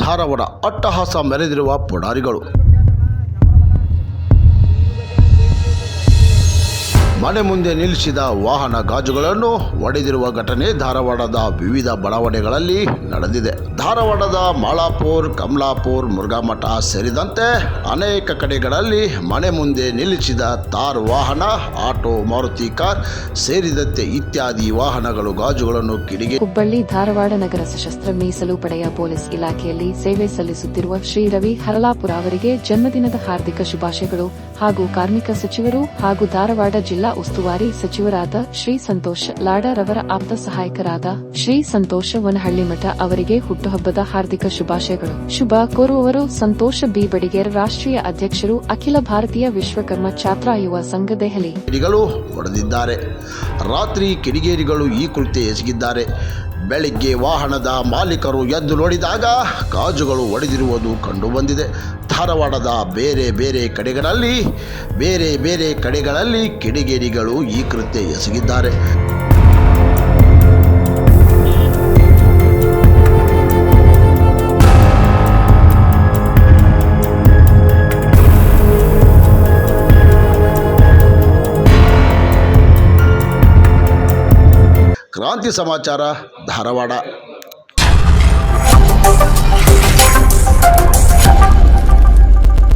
ಧಾರವಾಡ ಅಟ್ಟಹಾಸ ಮೆರೆದಿರುವ ಪುಡಾರಿಗಳು. ಮನೆ ಮುಂದೆ ನಿಲ್ಲಿಸಿದ ವಾಹನ ಗಾಜುಗಳನ್ನು ಒಡೆದಿರುವ ಘಟನೆ ಧಾರವಾಡದ ವಿವಿಧ ಬಡಾವಣೆಗಳಲ್ಲಿ ನಡೆದಿದೆ. ಧಾರವಾಡದ ಮಾಳಾಪುರ್, ಕಮಲಾಪುರ್, ಮುರುಘಾಮಠ ಸೇರಿದಂತೆ ಅನೇಕ ಕಡೆಗಳಲ್ಲಿ ಮನೆ ಮುಂದೆ ನಿಲ್ಲಿಸಿದ ತಾರ್ ವಾಹನ, ಆಟೋ, ಮಾರುತಿ ಕಾರ್ ಸೇರಿದಂತೆ ಇತ್ಯಾದಿ ವಾಹನಗಳು, ಗಾಜುಗಳನ್ನು ಕಿಡಿಗೆ ಹುಬ್ಬಳ್ಳಿ ಧಾರವಾಡ ನಗರ ಸಶಸ್ತ್ರ ಮೀಸಲು ಪಡೆಯ ಪೊಲೀಸ್ ಇಲಾಖೆಯಲ್ಲಿ ಸೇವೆ ಸಲ್ಲಿಸುತ್ತಿರುವ ಶ್ರೀ ರವಿ ಹರಲಾಪುರ ಅವರಿಗೆ ಜನ್ಮದಿನದ ಹಾರ್ದಿಕ ಶುಭಾಶಯಗಳು ಹಾಗೂ ಕಾರ್ಮಿಕ ಸಚಿವರು ಹಾಗೂ ಧಾರವಾಡ ಜಿಲ್ಲಾ ಉಸ್ತುವಾರಿ ಸಚಿವರಾದ ಶ್ರೀ ಸಂತೋಷ್ ಅವರ ಆಪ್ತ ಸಹಾಯಕರಾದ ಶ್ರೀ ಸಂತೋಷ ವನಹಳ್ಳಿಮಠ ಅವರಿಗೆ ಹುಟ್ಟುಹಬ್ಬದ ಹಾರ್ದಿಕ ಶುಭಾಶಯಗಳು. ಶುಭ ಕೋರುವವರು ಸಂತೋಷ ಬಿ. ಬಡಿಗೇರ್ ರಾಷ್ಟ್ರೀಯ ಅಧ್ಯಕ್ಷರು ಅಖಿಲ ಭಾರತೀಯ ವಿಶ್ವಕರ್ಮ ಛಾತ್ರ ಯುವ ಸಂಘ ದೆಹಲಿ. ಹೊಡೆದಿದ್ದಾರೆ. ರಾತ್ರಿ ಕಿಡಿಗೇರಿಗಳು ಈ ಕೃತ್ಯ ಎಸಗಿದ್ದಾರೆ. ಬೆಳಿಗ್ಗೆ ವಾಹನದ ಮಾಲೀಕರು ಎದ್ದು ನೋಡಿದಾಗ ಗಾಜುಗಳು ಒಡೆದಿರುವುದು ಕಂಡುಬಂದಿದೆ. ಧಾರವಾಡದ ಬೇರೆ ಬೇರೆ ಕಡೆಗಳಲ್ಲಿ, ಬೇರೆ ಬೇರೆ ಕಡೆಗಳಲ್ಲಿ ಕಿಡಿಗೇರಿಗಳು ಈ ಕೃತ್ಯ ಎಸಗಿದ್ದಾರೆ. ಕ್ರಾಂತಿ ಸಮಾಚಾರ ಧಾರವಾಡ